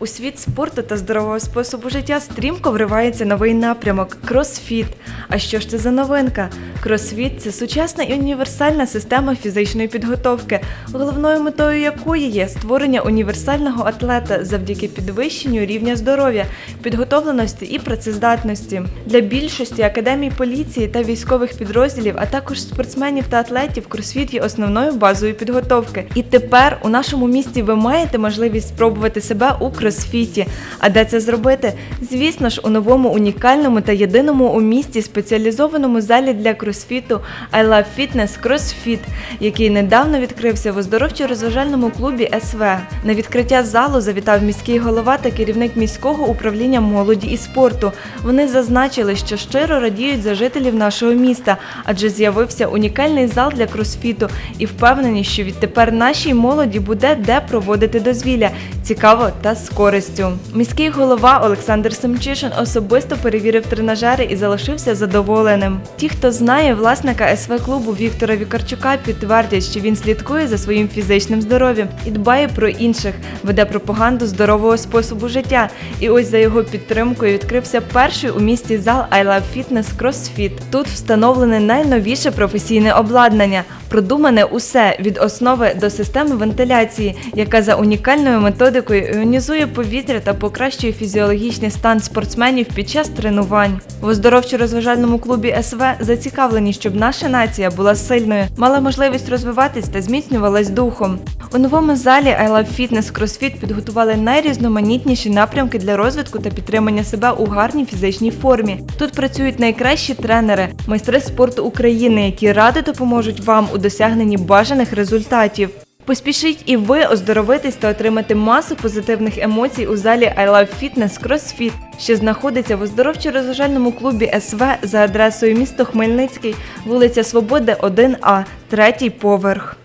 У світ спорту та здорового способу життя стрімко вривається новий напрямок кросфіт. А що ж це за новинка? Кросфіт це сучасна і універсальна система фізичної підготовки, головною метою якої є створення універсального атлета завдяки підвищенню рівня здоров'я, підготовленості і працездатності. Для більшості академій поліції та військових підрозділів, а також спортсменів та атлетів, кросфіт є основною базою підготовки. І тепер у нашому місті ви маєте можливість спробувати себе у кросфіті. А де це зробити? Звісно ж, у новому унікальному та єдиному у місті спеціалізованому залі для кросфіту I Love Fitness CrossFit, який недавно відкрився в оздоровчо-розважальному клубі СВ. На відкриття залу завітав міський голова та керівник міського управління молоді і спорту. Вони зазначили, що щиро радіють за жителів нашого міста, адже з'явився унікальний зал для кросфіту і впевнені, що відтепер нашій молоді буде де проводити дозвілля цікаво та з користю. Міський голова Олександр Семчишин особисто перевірив тренажери і залишився задоволеним. Ті, хто знає власника СВ клубу Віктора Вікарчука, підтвердять, що він слідкує за своїм фізичним здоров'ям і дбає про інших, веде пропаганду здорового способу життя. І ось за його підтримкою відкрився перший у місті зал I Love Fitness CrossFit. Тут встановлене найновіше професійне обладнання. Продумане усе від основи до системи вентиляції, яка за унікальною методикою іонізує повітря та покращує фізіологічний стан спортсменів під час тренувань. В оздоровчо-розважальному клубі СВ зацікавлені, щоб наша нація була сильною, мала можливість розвиватись та зміцнювалась духом. У новому залі I Love Fitness CrossFit підготували найрізноманітніші напрямки для розвитку та підтримання себе у гарній фізичній формі. Тут працюють найкращі тренери, майстри спорту України, які ради допоможуть вам у досягненні бажаних результатів. Поспішіть і ви оздоровитись та отримати масу позитивних емоцій у залі I Love Fitness CrossFit, що знаходиться в оздоровчо-розважальному клубі СВ за адресою місто Хмельницький, вулиця Свободи, 1А, третій поверх.